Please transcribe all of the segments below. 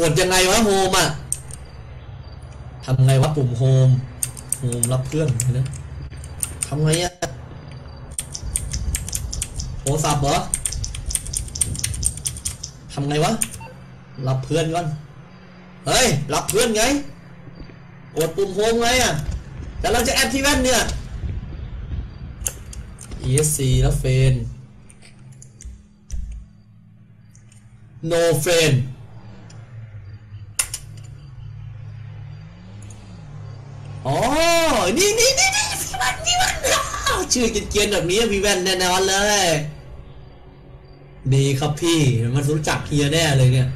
กดยังไงวะโฮมอะทำไงวะปุ่มโฮมโฮมรับเพื่อนนะทำไงอะโทรศัพท์เหรอทำไงวะ รับเพื่อนก่อน เฮ้ย รับเพื่อนไง กดปุ่มโฮมไงอะ แต่เราจะแอดที่แว่นเนี่ย ESC แล้วเฟน no friend อ๋อ นี่นี่นี่นี่พี่แว่นพี่แว่นอ้าว ชื่อเกรียนๆแบบนี้พี่แว่นแน่นอนเลย ดีครับพี่มันรู้จักเฮียแน่เลยเนี่ย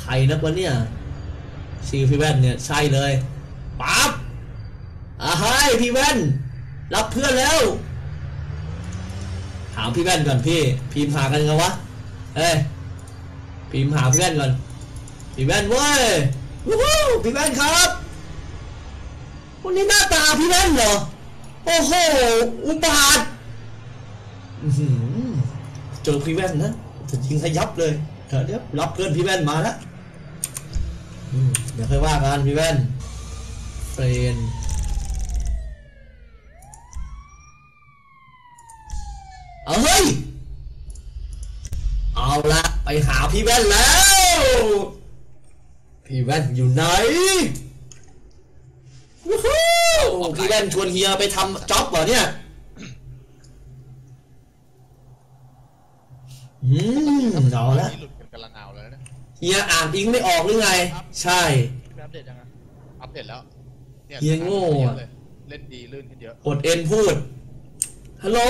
ใครนักวะเนี่ยชื่อพี่แว่นเนี่ยใช่เลยปั๊บอ่าให้พี่แว่น รับเพื่อนแล้ว ถามพี่แว่นก่อนพี่ พิมพ์หากันยังไงวะเอ้ยพิมพ์หาพี่แว่นก่อนพี่แว่นเว้ยวู้ฮู้พี่แว่นครับวันนี้หน้าตาพี่แว่นเหรอ โอ้โห อุบาทเจอพี่แว่นนะจะยิงให้ยับเลยเดี๋ยวรับเพื่อนพี่แว่นมาแล้วเดี๋ยวค่อยว่ากันพี่แว่นเฟรนเอาเฮ้ย เอาละไปหาพี่แว่นแล้ว พี่แว่นอยู่ไหนวู้ฮู้ พี่แว่นชวนเฮียไปทำจ็อบเหรอเนี่ยอืมเอาละนี่หลุดกันกำลังเอาแล้วนะเฮียอ่านอิงไม่ออกหรือไง ใช่พี่อัปเดตยังไงอัปเดตแล้วเนี่ยเฮียโง่อะเลยเล่นดีลื่นขึ้นเยอะกดเอ็นพูดฮัลโหล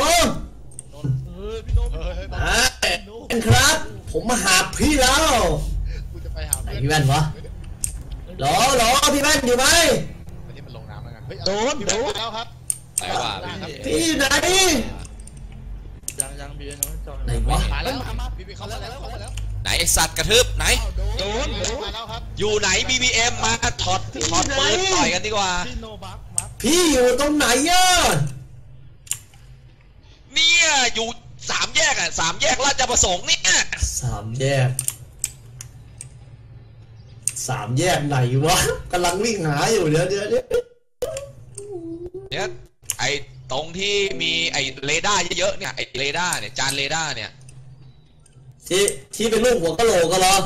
เออพี่โน้มเฮ้ยเฮ้ยอ่าเอ็นครับ ผมมาหาพี่แล้วกูจะไปหาไหนเพื่อนพี่แว่นวะหรอหรอพี่แว่นอยู่ไหม โดนพี่โดแว่นนมาแล้วครับไหนวะครับพี่อยู่ไหนยังยังพี่โน้มจอยไหนวะมาแล้วพี่พี่เข้ามาแล้วเข้ามาแล้วไหนไอสัตว์กระทืบไหนโดนโดนมาแล้วครับอยู่ไหน BBM มาถอดถอดปืนต่อยกันดีกว่าพี่โนบักมักพี่อยู่ตรงไหนอะเนี่ยอยู่สามแยกอะสามแยกราชประสงค์เนี่ยสามแยกสามแยกไหนวะกำลังวิ่งหาอยู่เดี๋ยวเดี๋ยวเดี๋ยว เนี่ยไอตรงที่มีไอเรดาร์เยอะๆเนี่ยไอเรดาร์เนี่ยจานเรดาร์เนี่ยที่ที่เป็นรูปหัวกะโหลกก็เหรอ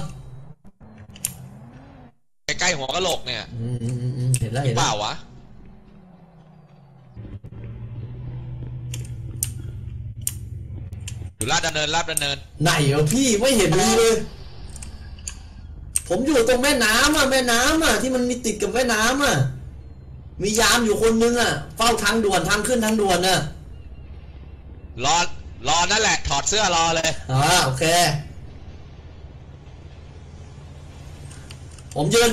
ใกล้ๆหัวกะโหลกเนี่ยอืมอืมอืมเห็นแล้วเห็นเปแล้วล่าวะอยู่ลาดดำเนินลาดดำเนิน ไหนอะพี่ไม่เห็นมีเลย ผมอยู่ตรงแม่น้ำอะแม่น้ำอะที่มันมีติดกับแม่น้ำอะ มียามอยู่คนนึงอะ เฝ้าทางด่วนทางขึ้นทางด่วนน่ะรอรอนั่นแหละ ถอดเสื้อรอเลยอ่าโอเค ผมยืน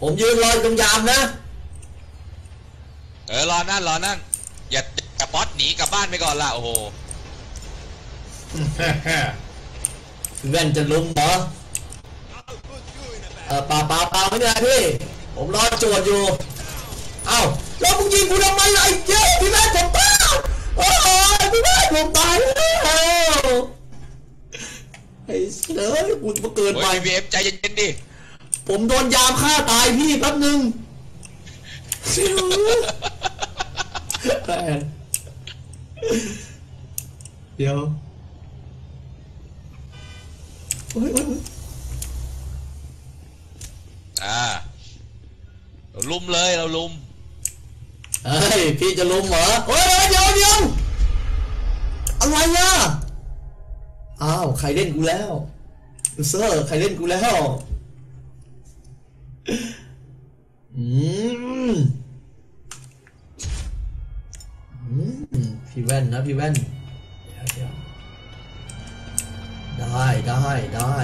ผมยืนรออยู่ตรงยามนะ เออรอนั่นรอนั่น อย่าอย่าป๊อตหนีกลับบ้านไปก่อนละโอ้โหแว่นจะลุมเหรอเออเปล่าเปล่าเปล่าไม่เป็นไรพี่ ผมรอโจทย์อยู่ เอ้าแล้วมึงยิงกูทำไมล่ะไอ้เจ้าพี่แม่ผมตายโอ้ยพี่แม่ผมตายแล้วไอ้เสือกูมาเกินไปเฮ้ย BBM ใจเย็นๆดิ ผมโดนยามฆ่าตายพี่แป๊บหนึ่งแม่งเดี๋ยวโอ้ยโอ้ยโอ้ยอ่าเราลุมเลยเราลุม เฮ้ย พี่จะลุมเหรอโอ้ยเดี๋ยวเดี๋ยวอะไรอะอ้าวใครเล่นกูแล้วลูเซอร์ใครเล่นกูแล้วอืมอืมพี่แว่นนะพี่แว่นเดี๋ยวเดี๋ยวได้ได้ได้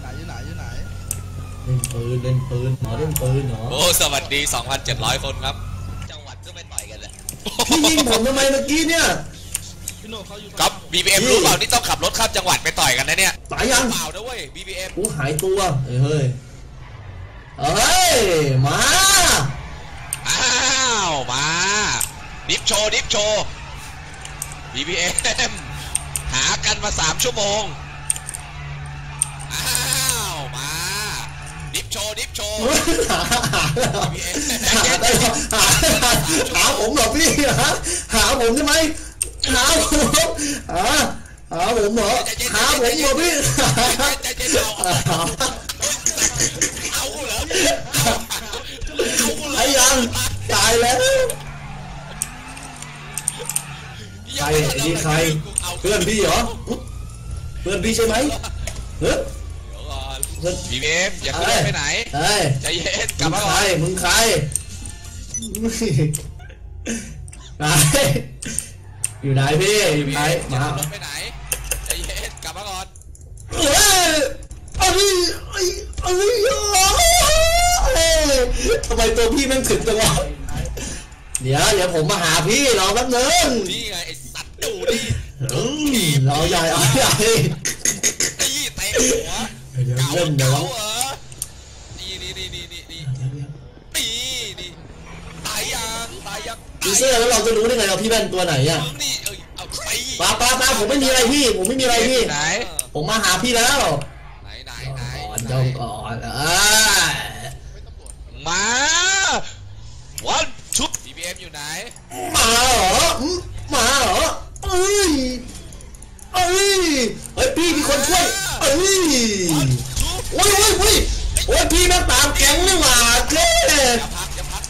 ไหนอยู่ไหนอยู่ไหน เล่นปืนเล่นปืนหมอเล่นปืนเหรอโอ้สวัสดี 2,700 คนครับจังหวัดก็ไม่ต่อยกันเลยพี่ยิงผมทำไมเมื่อกี้เนี่ยพี่โนเขาอยู่ครับ BBM รู้เปล่านี่ต้องขับรถข้ามจังหวัดไปต่อยกันนะเนี่ยตายยังเปล่านะเว้ย BBM กูหายตัวเฮ้ยเฮ้ยเอ้ยมาอ้าวมาดิฟโชว์ดิฟโชว์ BBM หากันมา 3 ชั่วโมง ดิฟโชว์หาหาหาหาหาผมเหรอพี่หาหาผมใช่ไหมหาผมหาหาผมเหรอหาผมเหรอพี่ใจเย็นเอาเอาเหรอเอาเหรอไอ้ยังตายแล้วใครไอ้นี่ใครเพื่อนพี่เหรอเพื่อนพี่ใช่ไหมเฮ้ยเพื่อนบีเอฟอย่าขึ้นรถไปไหนเฮ้ยใจเย็นกลัมึบงมาใคก่รอนมึงใครไหนอยู่ไหนพี่อยู่ไหนอย่ามาขึ้นรถไปไหนใจเย็นกลับมาก่อนเฮ้ยเอ้ยเอ้ยเอ้ยเอ้ยทำไมตัวพี่แม่งถึงจังวะเดี๋ยวเดี๋ยวผมมาหาพี่รอแป๊บนึงนี่ไงไอ้สัตว์ดูดิอืมเอาใหญ่เอาใหญ่นี่เตะหัว เดี๋ยวเก่าเล่นเดี๋ยวเก่าเหรอนี่นี่นี่นี่นี่นี่นี่นี่ตายยังตายยังพีเซอร์แล้วเราจะรู้ได้ไงเราพี่แว่นตัวไหนอะมึงนี่เอ้ยเอาไปป้าป้าป้าผมไม่มีอะไรพี่ ผมไม่มีอะไรพี่ ไหน ผมมาหาพี่แล้วไหนไหนไหนก่อนจ้องก่อนเอ้ยมา วันชุบ BBM อยู่ไหน มาเหรออืมมาเหรอเอ้ยเอ้ยเฮ้ยพี่มีคนช่วยเอ้ยชุบโอ้ยโอ้ยโอ้ยโอ้ยพี่แม่งตามแก๊งนี่หว่าเจ๊อย่าพักอย่าพัก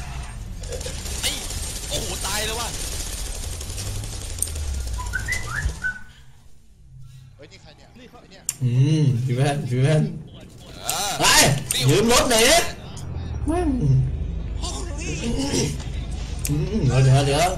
ไอ้โอ้โหตายแล้วว่ะเฮ้ยนี่ใครเนี่ยไอ้เนี่ยอืมพี่แว่นพี่แว่นเออไปยืมรถหน่อยดิแม่งอืมเดี๋ยวเดี๋ยวเดี๋ยว